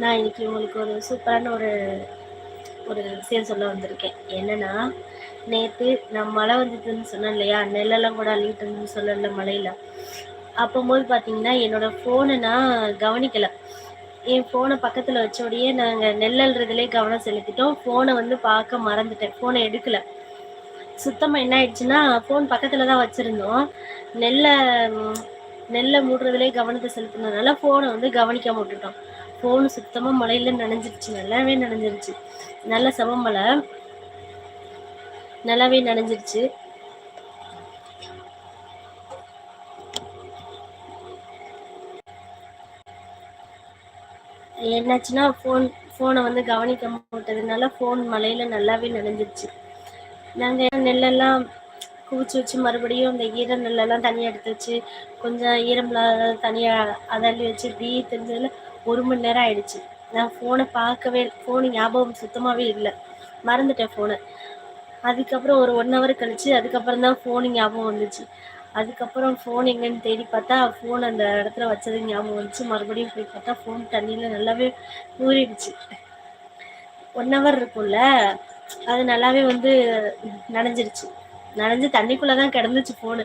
நான் இன்னைக்கு உங்களுக்கு ஒரு சூப்பரான ஒரு ஒரு விஷயம் சொல்ல வந்திருக்கேன். என்னன்னா நேற்று நான் மழை வந்ததுன்னு சொன்னேன் இல்லையா? நெல்லெல்லாம் கூட அள்ளிட்டுன்னு சொல்லல மழையில. அப்போம்போது பார்த்தீங்கன்னா என்னோட ஃபோனை நான் கவனிக்கலை. என் ஃபோனை பக்கத்தில் வச்சோடையே நாங்கள் நெல்லல்றதுலே கவனம் செலுத்திட்டோம். ஃபோனை வந்து பார்க்க மறந்துட்டேன். ஃபோனை எடுக்கலை. சுத்தமாக என்ன ஆயிடுச்சுன்னா ஃபோன் பக்கத்தில் தான் வச்சுருந்தோம். நெல்லை நெல்லை மூடுறதுலே கவனத்தை செலுத்தினதுனால ஃபோனை வந்து கவனிக்காம விட்டுட்டோம். ஃபோனு சுத்தமாக மழையில நனைஞ்சிருச்சு. நல்லாவே நனைஞ்சிருச்சு. நல்ல சமமலை நல்லாவே நனைஞ்சிருச்சு. என்னாச்சுன்னா ஃபோன் ஃபோனை வந்து கவனிக்க மாட்டதுனால ஃபோன் மழையில் நல்லாவே நனைஞ்சிருச்சு. நாங்கள் நெல்லெல்லாம் குவிச்சு வச்சு மறுபடியும் அந்த ஈர நெல்லெல்லாம் தனியாக எடுத்து வச்சு கொஞ்சம் ஈரம்லாம் தனியாக அதள்ளி வச்சு இப்படி தெரிஞ்சதில் ஒரு மணி நேரம் ஆயிடுச்சு. நான் ஃபோனை பார்க்கவே ஃபோனு ஞாபகம் சுத்தமாகவே இல்லை. மறந்துட்டேன் ஃபோனை அதுக்கப்புறம் ஒரு ஒன் ஹவர் கழிச்சு அதுக்கப்புறம் தான் ஃபோனு ஞாபகம் வந்துச்சு. அதுக்கப்புறம் ஃபோன் எங்கேன்னு தேடி பார்த்தா ஃபோன் அந்த இடத்துல வச்சது ஞாபகம் வந்துச்சு. மறுபடியும் போய் பார்த்தா ஃபோன் தண்ணியில் நல்லாவே ஊறிடுச்சு. ஒன் ஹவர் இருக்கும்ல அது நல்லாவே வந்து நனைஞ்சிருச்சு. நனைஞ்சு தண்ணிக்குள்ளே தான் கிடந்துச்சு ஃபோனு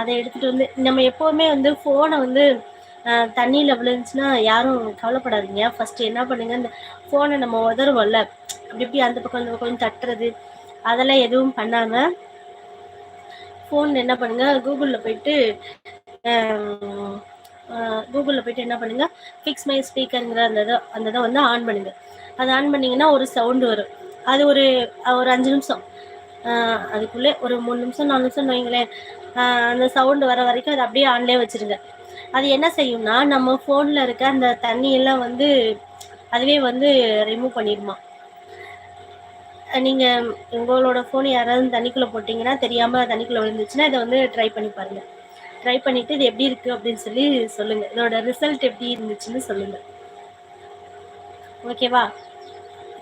அதை எடுத்துகிட்டு வந்து நம்ம எப்போவுமே வந்து ஃபோனை வந்து தண்ணியில் விழுந்துச்சுன்னா யாரும் கவலைப்படாதீங்க. ஃபஸ்ட்டு என்ன பண்ணுங்க இந்த ஃபோனை நம்ம உதருவோம்ல. அப்படி இப்படி அந்த பக்கம் அந்த பக்கம் தட்டுறது அதெல்லாம் எதுவும் பண்ணாமல் ஃபோன் என்ன பண்ணுங்கள் கூகுளில் போயிட்டு கூகுளில் போயிட்டு என்ன பண்ணுங்கள் ஃபிக்ஸ் மை ஸ்பீக்கருங்கிற அந்த இதை அந்த இதை வந்து ஆன் பண்ணுங்கள் அதை ஆன் பண்ணிங்கன்னா ஒரு சவுண்டு வரும். அது ஒரு ஒரு அஞ்சு நிமிஷம். அதுக்குள்ளே ஒரு மூணு நிமிஷம் நாலு நிமிஷம் வைங்களேன். அந்த சவுண்டு வர வரைக்கும் அதை அப்படியே ஆன்லேயே வச்சுருங்க. அது என்ன செய்யும்னா நம்ம ஃபோனில் இருக்க அந்த தண்ணியெல்லாம் வந்து அதுவே வந்து ரிமூவ் பண்ணிடுமா. நீங்கள் உங்களோட ஃபோன் யாராவது தண்ணிக்குள்ளே போட்டிங்கன்னா தெரியாமல் தண்ணிக்குள்ளே விழுந்துச்சுன்னா இதை வந்து ட்ரை பண்ணி பாருங்கள் ட்ரை பண்ணிவிட்டு இது எப்படி இருக்குது அப்படின்னு சொல்லி சொல்லுங்கள் இதோட ரிசல்ட் எப்படி இருந்துச்சுன்னு சொல்லுங்கள் ஓகேவா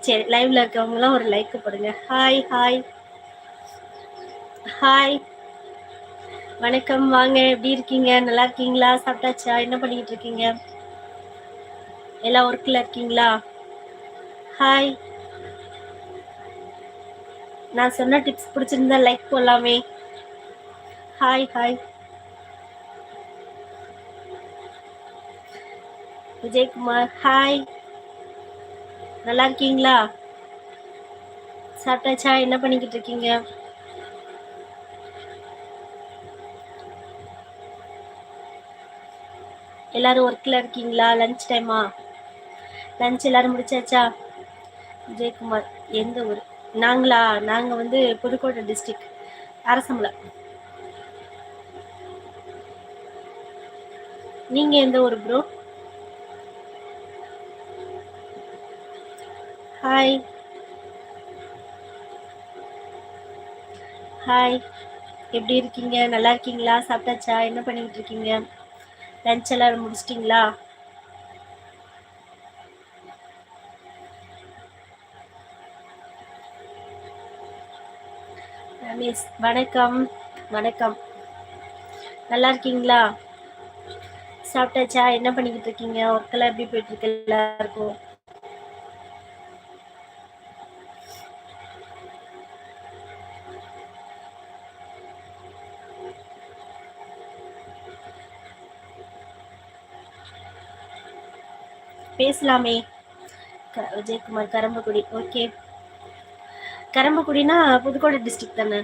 சரி லைவ்ல இருக்கவங்களாம் ஒரு லைக் போடுங்க. ஹாய் ஹாய் ஹாய் வணக்கம் வாங்க. எப்படி இருக்கீங்க? நல்லா இருக்கீங்களா? சாப்பிட்டாச்சா? என்ன பண்ணிக்கிட்டு இருக்கீங்க? எல்லா ஒர்க்கில் இருக்கீங்களா? ஹாய் நான் சொன்ன டிப்ஸ் பிடிச்சிருந்தா லைக் போடலாமே. ஹாய் ஹாய் விஜயகுமார் ஹாய் நல்லா இருக்கீங்களா? சாப்பிட்டாச்சா? என்ன பண்ணிக்கிட்டு இருக்கீங்க? எல்லாரும் ஒர்க்கில் இருக்கீங்களா? லன்ச் டைமா லன்ச் எல்லாரும் முடிச்சாச்சா? ஜெயக்குமார் எந்த ஊர்? நாங்களா? நாங்கள் வந்து புதுக்கோட்டை டிஸ்ட்ரிக் அரசமலை. நீங்கள் எந்த ஊர் ப்ரோ ஹாய் ஹாய் எப்படி இருக்கீங்க? நல்லா இருக்கீங்களா? சாப்பிட்டாச்சா? என்ன பண்ணிக்கிட்டு இருக்கீங்க? லஞ்ச் எல்லாம் முடிச்சிட்டிங்களா? ரமேஷ் வணக்கம் வணக்கம். நல்லா இருக்கீங்களா? சாப்பிட்டாச்சா? என்ன பண்ணிக்கிட்டு இருக்கீங்க? ஒர்க்கெல்லாம் எப்படி போயிட்டு இருக்கு? எல்லாருக்கும். பேசலாமே. விஜயகுமார் கரம்பக்குடி. ஓகே கரம்பக்குடினா புதுக்கோட்டை டிஸ்ட்ரிக்ட் தானே?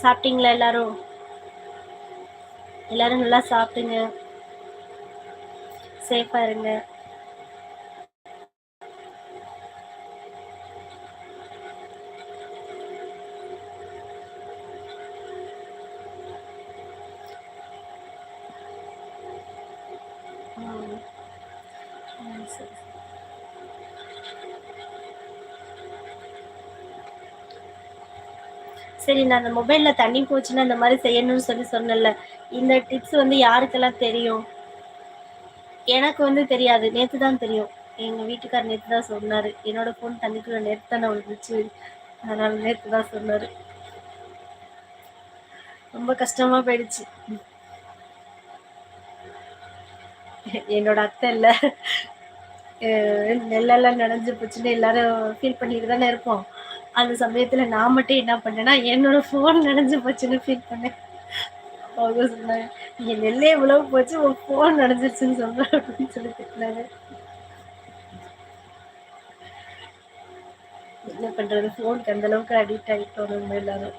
சாப்பிட்டீங்களா எல்லாரும்? எல்லாரும் நல்லா சாப்பிட்டுங்க சேஃபா இருங்க. சரி நான் அந்த மொபைலில் தண்ணி போச்சுன்னா இந்த மாதிரி செய்யணும்னு சொல்லி சொன்னல இந்த டிப்ஸ் வந்து யாருக்கெல்லாம் தெரியும்? எனக்கு வந்து தெரியாது. நேற்று தான் தெரியும். எங்கள் வீட்டுக்கார் நேற்று தான் சொன்னார். என்னோட ஃபோன் தண்ணிக்குள்ளே நேற்று தானே விழுந்துச்சு. அதனால் நேற்று தான் சொன்னார். ரொம்ப கஷ்டமா போயிடுச்சு. என்னோட அத்தை இல்ல. நெல்லெல்லாம் நனைஞ்சு போச்சுன்னு எல்லாரும் ஃபீல் பண்ணிட்டு தானே இருப்போம். அந்த சமயத்துல நான் மட்டும் என்ன பண்ணேன்னா என்னோட ஃபோன் நனைஞ்சு போச்சுன்னு ஃபீல் பண்ணேன். அவங்க சொன்னாங்க நீங்க நெல்லே இவ்வளவு போச்சு உன் ஃபோன் நனைஞ்சிருச்சுன்னு சொல்கிறேன் அப்படின்னு சொல்லி திட்டினாங்க. என்ன பண்றது ஃபோனுக்கு அந்த அளவுக்கு அடிக்ட் ஆகிட்டோம் நம்ம எல்லாரும்.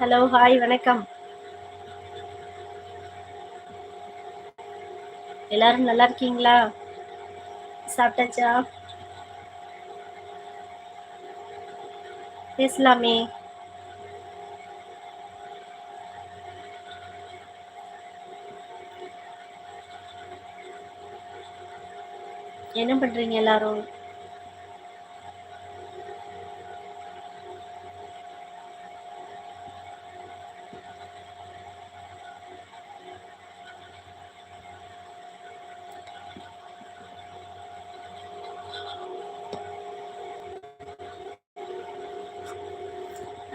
ஹலோ ஹாய் வணக்கம். எல்லாரும் நல்லா இருக்கீங்களா? சாப்பிட்டாச்சா? பேசலாமே. என்ன பண்றீங்க எல்லாரும்?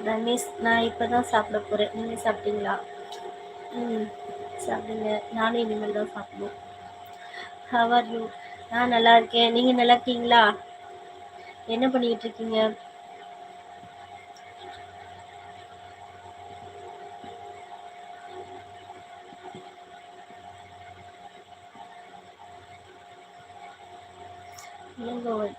ரமேஷ் நான் இப்போ தான் சாப்பிட போகிறேன் நீங்கள் சாப்பிட்டீங்களா? ம் சாப்பிடுங்க. நானும் இனிமேல் தான் சாப்பிடுவோம் ஹவர் யூ நான் நல்லா இருக்கேன். நீங்கள் நல்லா இருக்கீங்களா? என்ன பண்ணிக்கிட்டு இருக்கீங்க இளங்கோவன்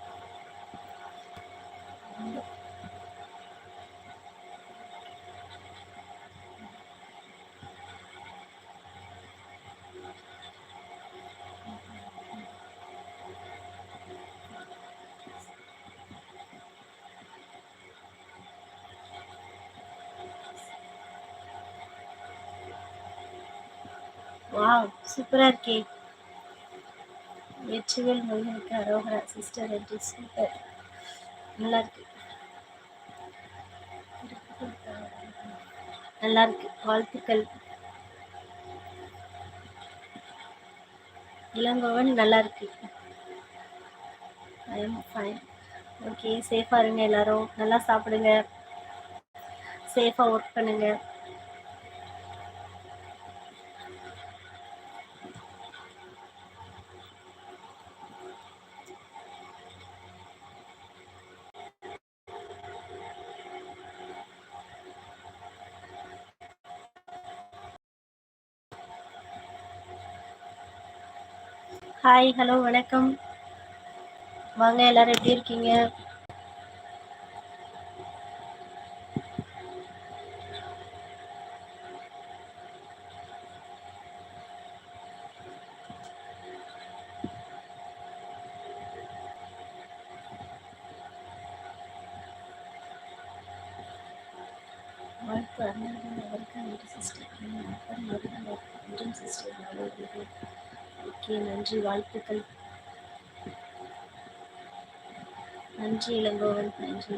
வாவ் சூப்பராக இருக்கே. வெற்றிவேல் முருகனுக்கு அரோகரா சிஸ்டர் என்று சூப்பர் நல்லா இருக்கு. நல்லா இருக்கு. வாழ்த்துக்கள். இளங்கோவன் நல்லா இருக்கு. ஐ எம் ஃபைன் ஓகே சேஃபாக இருங்க எல்லாரும். நல்லா சாப்பிடுங்க. சேஃபாக ஒர்க் பண்ணுங்க. ஹாய் ஹலோ வணக்கம். வாங்க எல்லாரும் எப்படி இருக்கீங்க வாழ்த்து அருணாதன் அவருக்கு நன்றி சிஸ்டர் அப்பன் முருகன் நன்றி சிஸ்டர் ஓகே நன்றி வாழ்த்துக்கள். நன்றி இளங்கோவன். நன்றி.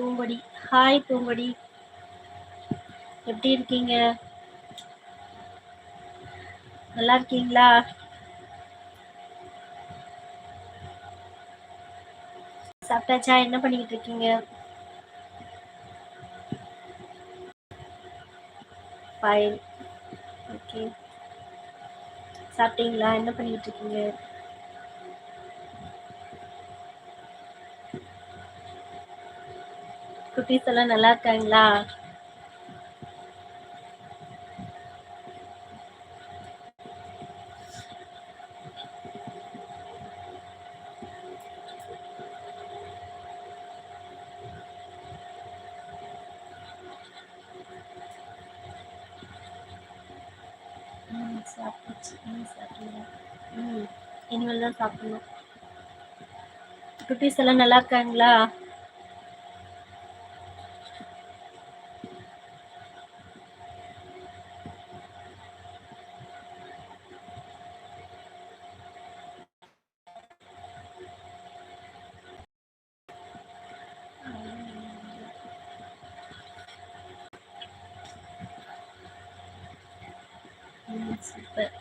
பூங்கொடி ஹாய் பூங்கொடி எப்படி இருக்கீங்க? நல்லா இருக்கீங்களா? சாப்பிட்டாச்சா? என்ன பண்ணிக்கிட்டு இருக்கீங்க? ஃபைன் ஓகே சாப்பிட்டீங்களா? என்ன பண்ணிக்கிட்டு இருக்கீங்க? குட்டீஸ் எல்லாம் நல்லா இருக்காங்களா ம் சாப்பிட்டுச்சு. ம் சாப்பிட்டீங்களா ம் இனிமேல் தான் சாப்பிடணும். குட்டீஸ் எல்லாம் நல்லா இருக்காங்களா சூப்பர்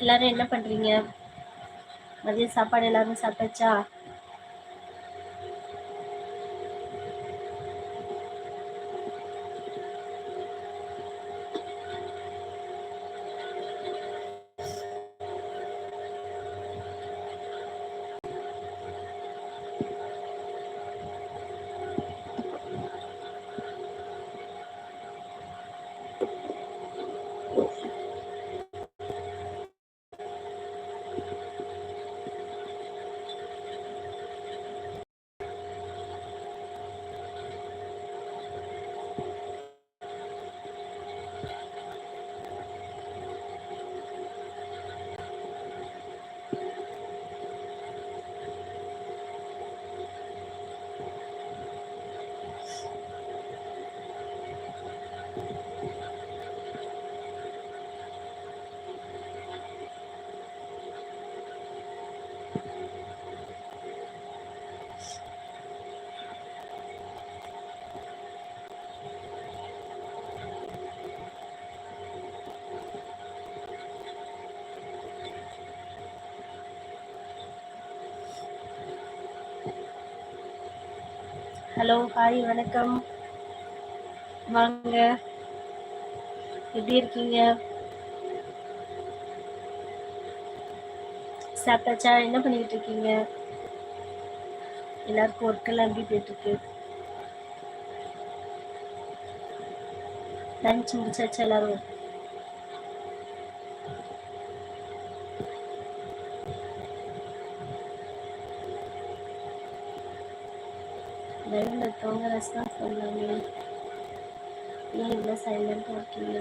எல்லாரும் என்ன பண்றீங்க? மதிய சாப்பாடு எல்லாரும் சாப்பிட்டாச்சா? ஹலோ ஹாய் வணக்கம். வாங்க. எப்படி இருக்கீங்க? சாப்பிட்டாச்சா? என்ன பண்ணிக்கிட்டு இருக்கீங்க? எல்லாருக்கும் ஒர்க்கெல்லாம் எப்படி போயிட்டுருக்கு லஞ்ச் முடிச்சாச்சா எல்லாரும்? லைவ்ல ரெஸ்பான்ஸ் பண்ணாங்க ஏன் இவ்வளோ சைலண்ட்டாக இருக்கீங்க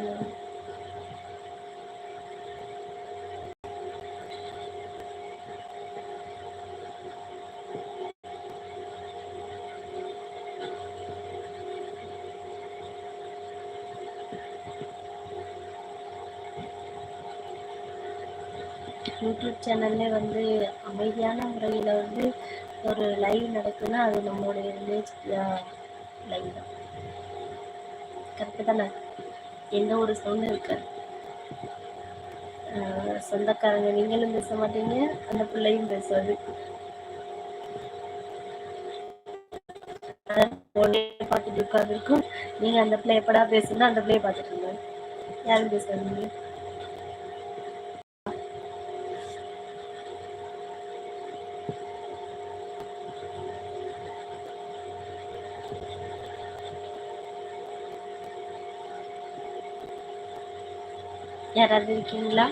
யூடியூப் சேனல்லே வந்து அமைதியான முறையில் வந்து ஒரு லைவ் நடக்குதுன்னா அது நம்மளுடைய வில்லேஜ் லைவ் தான். கரெக்டு தானே? எந்த ஒரு சவுண்டும் இருக்காது. ஆஹ் சொந்தக்காரங்க நீங்களும் பேச மாட்டீங்க அந்த பிள்ளையும் பேசுவது பார்த்துட்டு உட்காந்துருக்கும் நீங்க அந்த பிள்ளை எப்படா பேசுனா அந்த பிள்ளைய பார்த்துட்டு இருந்தாங்க யாரும் பேசாதீங்க. யாராவது இருக்கீங்களா?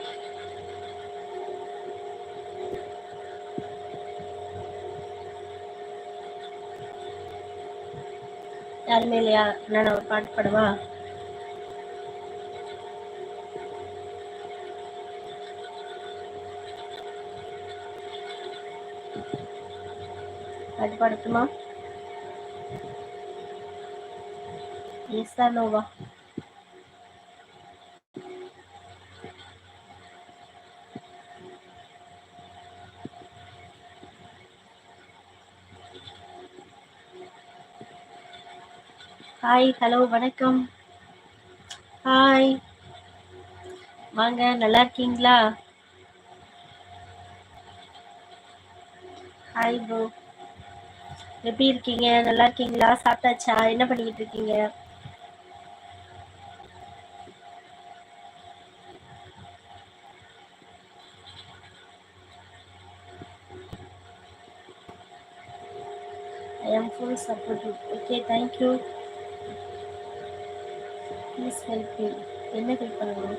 யாருமே இல்லையா? நான் ஒரு பாட்டு பாடுவா? பாட்டு பாடட்டுமா? எஸ்ஸா நோவா. ஹாய் ஹலோ வணக்கம். ஹாய் வாங்க நல்லா இருக்கீங்களா? ஹாய் ப்ரோ எப்படி இருக்கீங்க? நல்லா இருக்கீங்களா? சாப்பிட்டாச்சா? என்ன பண்ணிக்கிட்டு இருக்கீங்க? I am full supportive. Okay thank you please help me என்ன ஹெல்ப் பண்ணணும்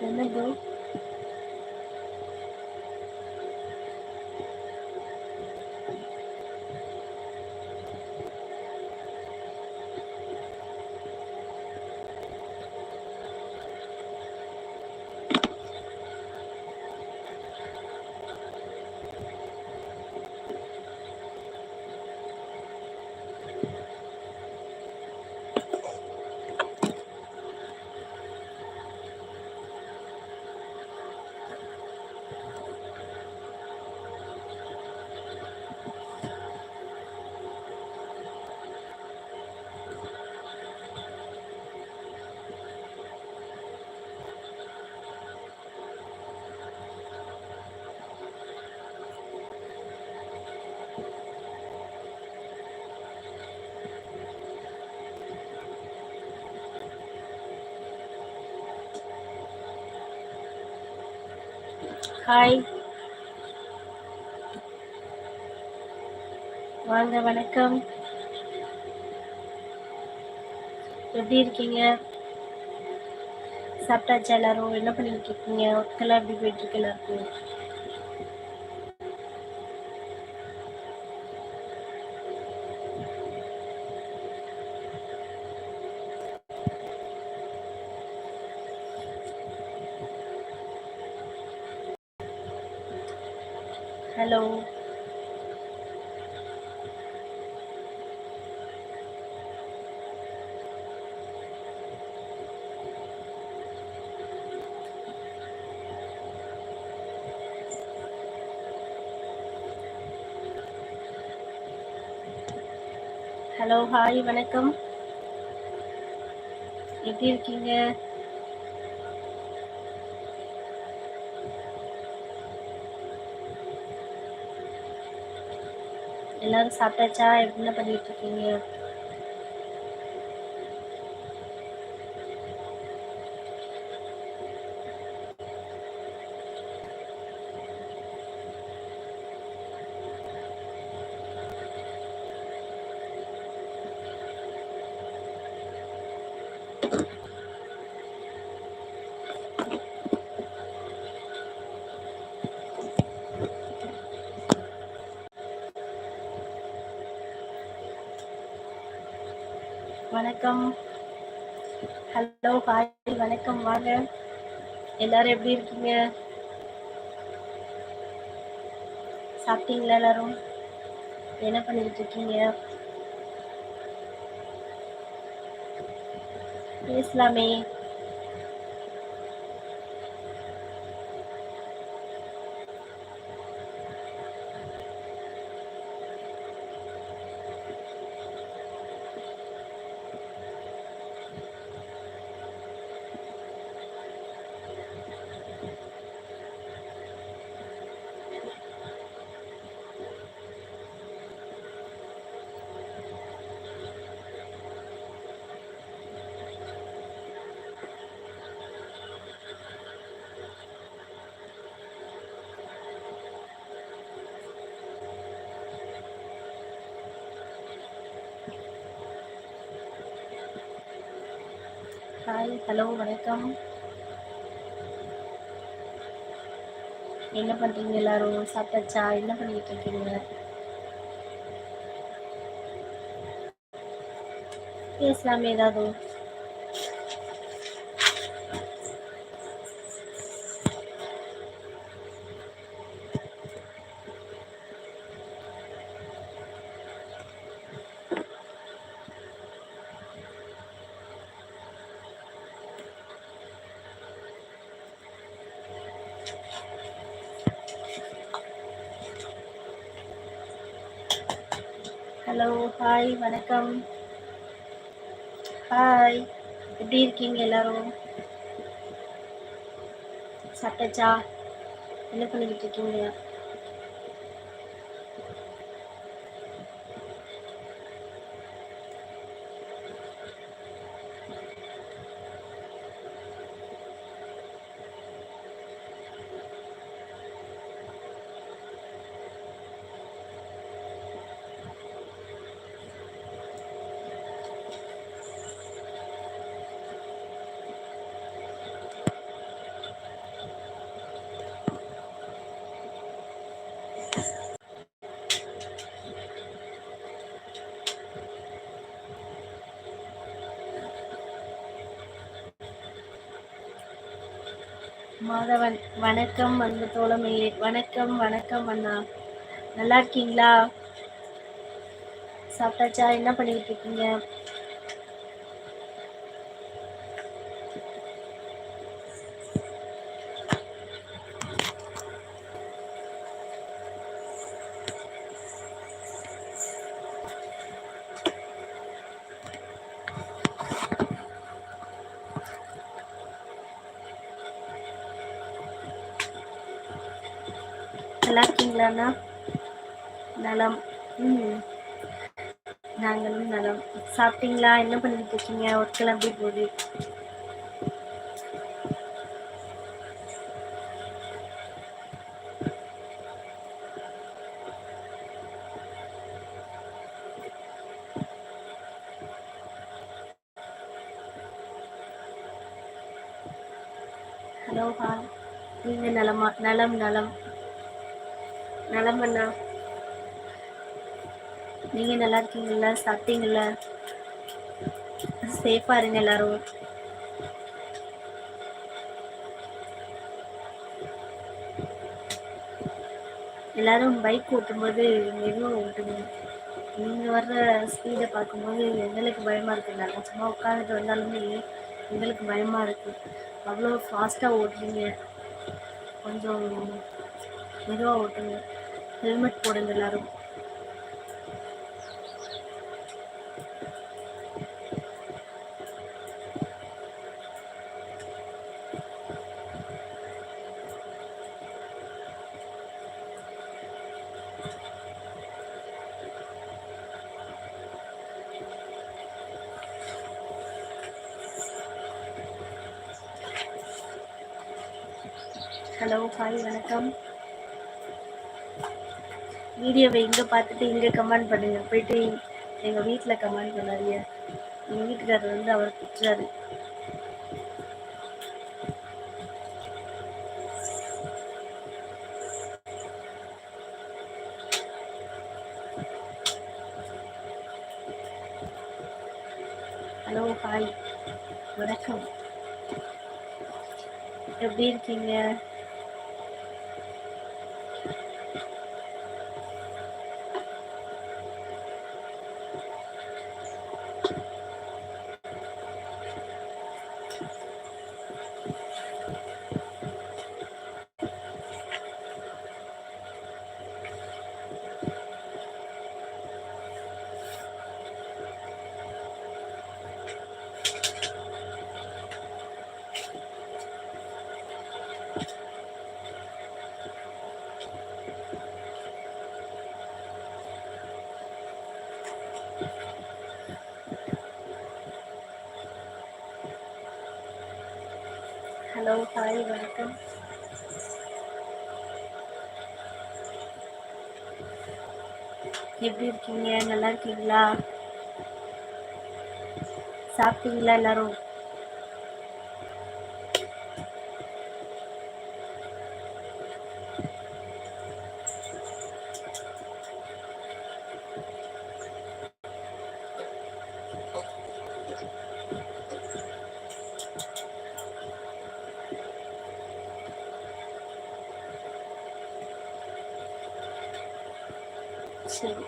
என்ன ப்ரோ ஹாய் வாங்க வணக்கம். எப்படி இருக்கீங்க? சாப்பிட்டாச்சா எல்லாரும்? என்ன பண்ணிட்டு இருக்கீங்க? ஒர்க்கெல்லாம் எப்படி போயிட்டு இருக்கு எல்லாருக்கும்? ஹலோ ஹலோ ஹாய் வணக்கம். எப்படி இருக்கீங்க? எல்லாரும் சாப்பிட்டாச்சா? என்ன பண்ணிட்டு இருக்கீங்க வணக்கம். ஹலோ ஹாய் வணக்கம் வாங்க. எல்லாரும் எப்படி இருக்கீங்க? சாப்பிட்டீங்களா எல்லாரும்? என்ன பண்ணிட்டு இருக்கீங்க? பேசலாமே. ஹாய் ஹலோ வணக்கம். என்ன பண்றீங்க எல்லாரும்? சாப்பிட்டாச்சா? என்ன பண்ணிட்டு இருக்கீங்க? பேசலாமே ஏதாவது. ஹலோ ஹாய் வணக்கம். ஹாய் எப்படி இருக்கீங்க எல்லாரும்? சாப்பிட்டாச்சா? என்ன பண்ணிக்கிட்டு இருக்கீங்க? மாதவன் வணக்கம் அன்பு தோழமையே. வணக்கம் வணக்கம் அண்ணா. நல்லா இருக்கீங்களா? சாப்பிட்டாச்சா? என்ன பண்ணிக்கிட்டு இருக்கீங்க? na, nalem, hmm, ngannganlu nalem, chatting lah, ini pan di postingnya, hotelan di budi. Halo pak, ini nalem nalem நலமண்ணா நீங்கள் நீங்க நல்லா இருக்கீங்கல்ல? சாப்பிட்டீங்கல்ல? சேஃபா இருங்க எல்லாரும். எல்லாரும் பைக் ஓட்டும்போது மெதுவாக ஓட்டுங்க. நீங்கள் வர்ற ஸ்பீடை பார்க்கும்போது எங்களுக்கு பயமாக இருக்குது நாங்கள் சும்மா உட்காந்துட்டு வந்தாலுமே எங்களுக்கு பயமாக இருக்குது அவ்வளோ ஃபாஸ்ட்டாக ஓட்டுறீங்க. கொஞ்சம் மெதுவாக ஓட்டுங்க. ஹெல்மெட் போடுங்க எல்லாரும். ஹலோ ஹாய் வணக்கம். வீடியோவை இங்கே பார்த்துட்டு இங்கே கமெண்ட் பண்ணுங்க. போயிட்டு எங்கள் வீட்டில் கமெண்ட் பண்ணாதீங்க. எங்கள் வீட்டுக்காரர் வந்து அவர் திட்டுறாரு. Hello hi. வணக்கம். எப்படி இருக்கீங்க? ஹலோ ஹாய் வணக்கம். எப்படி இருக்கீங்க? நல்லா இருக்கீங்களா? சாப்பிட்டீங்களா எல்லாரும்? சரி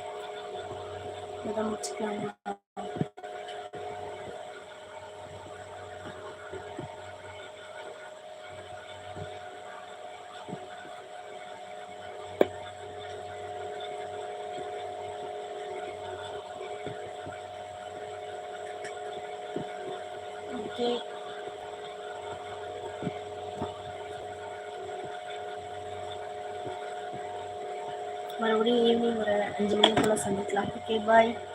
இதை முடிச்சுக்கலாமா ஓகே மறுபடியும் ஈவினிங் ஒரு அஞ்சு